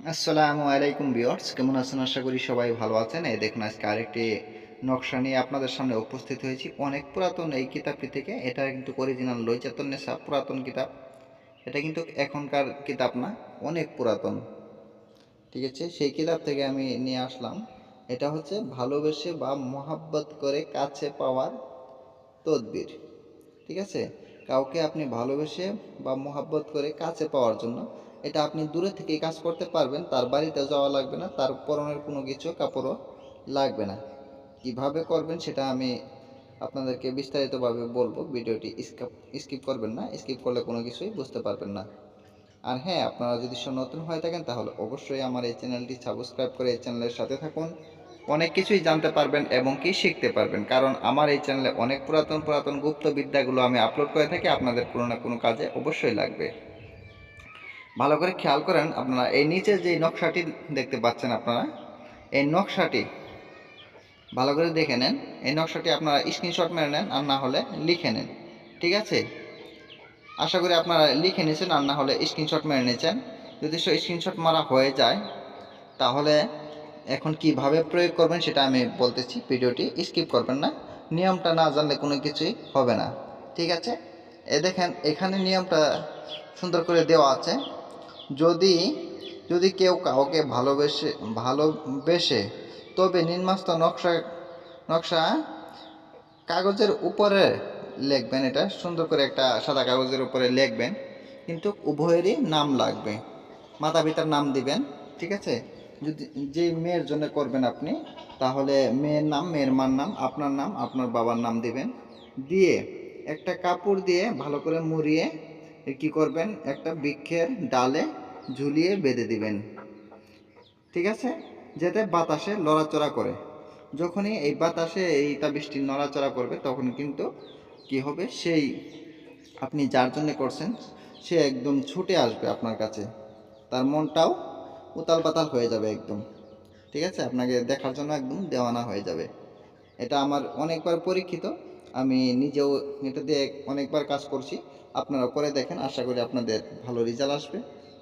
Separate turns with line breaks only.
আসসালামু আলাইকুম বিয়ার্স কেমন আছেন? আশা করি সবাই ভালো আছেন। এই দেখুন, আজকে আরেকটি নকশা নিয়ে আপনাদের সামনে উপস্থিত হয়েছি। অনেক পুরাতন এই কিতাবটি থেকে। এটা কিন্তু অরিজিনাল লইচাতন নেশা, পুরাতন কিতাব। এটা কিন্তু এখনকার কিতাব না, অনেক পুরাতন। ঠিক আছে? সেই কিতাব থেকে আমি নিয়ে আসলাম। এটা হচ্ছে, ভালোবেসে বা মহাব্বত করে কাছে পাওয়ার তদবির। ঠিক আছে? কাউকে আপনি ভালোবেসে বা মোহাব্বত করে কাছে পাওয়ার জন্য এটা আপনি দূরে থেকেই কাজ করতে পারবেন, তার বাড়িতে যাওয়া লাগবে না, তার পরনের কোনো কিছু, কাপড়ও লাগবে না। কীভাবে করবেন সেটা আমি আপনাদেরকে বিস্তারিতভাবে বলব, ভিডিওটি স্কিপ স্কিপ করবেন না, স্কিপ করলে কোনো কিছুই বুঝতে পারবেন না। আর হ্যাঁ আপনারা যদি নতুন হয়ে থাকেন, তাহলে অবশ্যই আমার এই চ্যানেলটি সাবস্ক্রাইব করে এই চ্যানেলের সাথে থাকুন। অনেক কিছুই জানতে পারবেন এবং কি শিখতে পারবেন, কারণ আমার এই চ্যানেলে অনেক পুরাতন পুরাতন গুপ্ত বিদ্যাগুলো আমি আপলোড করে থাকি, আপনাদের কোনো না কোনো কাজে অবশ্যই লাগবে। ভালো করে খেয়াল করেন আপনারা, এই নিচে যে নকশাটি দেখতে পাচ্ছেন আপনারা, এই নকশাটি ভালো করে দেখে নেন। এই নকশাটি আপনারা স্ক্রিনশট মেরে নেন আর না হলে লিখে নেন, ঠিক আছে? আশা করি আপনারা লিখে নিয়েছেন আর না হলে স্ক্রিনশট মেরে নিয়েছেন। যদি স্ক্রিনশট মারা হয়ে যায়, তাহলে এখন কীভাবে প্রয়োগ করবেন সেটা আমি বলতেছি, ভিডিওটি স্কিপ করবেন না। নিয়মটা না জানলে কোনো কিছুই হবে না, ঠিক আছে? এ দেখেন, এখানে নিয়মটা সুন্দর করে দেওয়া আছে। যদি যদি কেউ কাউকে ভালোবেসে ভালোবেসে, তবে নির্মাস্ত নকশা নকশা কাগজের উপরে লিখবেন, এটা সুন্দর করে একটা সাদা কাগজের উপরে লিখবেন, কিন্তু উভয়েরই নাম লাগবে, মাতা পিতার নাম দিবেন, ঠিক আছে? যদি, যে মেয়ের জন্য করবেন আপনি, তাহলে মেয়ের নাম, মেয়ের মার নাম, আপনার নাম, আপনার বাবার নাম দিবেন, দিয়ে একটা কাপড় দিয়ে ভালো করে মুড়িয়ে কি করবেন? একটা বৃক্ষের ডালে ঝুলিয়ে বেঁধে দিবেন। ঠিক আছে? যাতে বাতাসে লড়াচড়া করে। যখনই এই বাতাসে এইটা বৃষ্টি নড়াচড়া করবে, তখন কিন্তু কি হবে? সেই আপনি যার জন্য করছেন, সে একদম ছুটে আসবে আপনার কাছে। তার মনটাও উতাল পাতাল হয়ে যাবে একদম। ঠিক আছে? আপনাকে দেখার জন্য একদম দেওয়ানা হয়ে যাবে। এটা আমার অনেকবার পরীক্ষিত। আমি নিজেও এটা দিয়ে অনেকবার কাজ করছি। আপনারা করে দেখেন। আশা করি আপনাদের ভালো রেজাল্ট আসবে।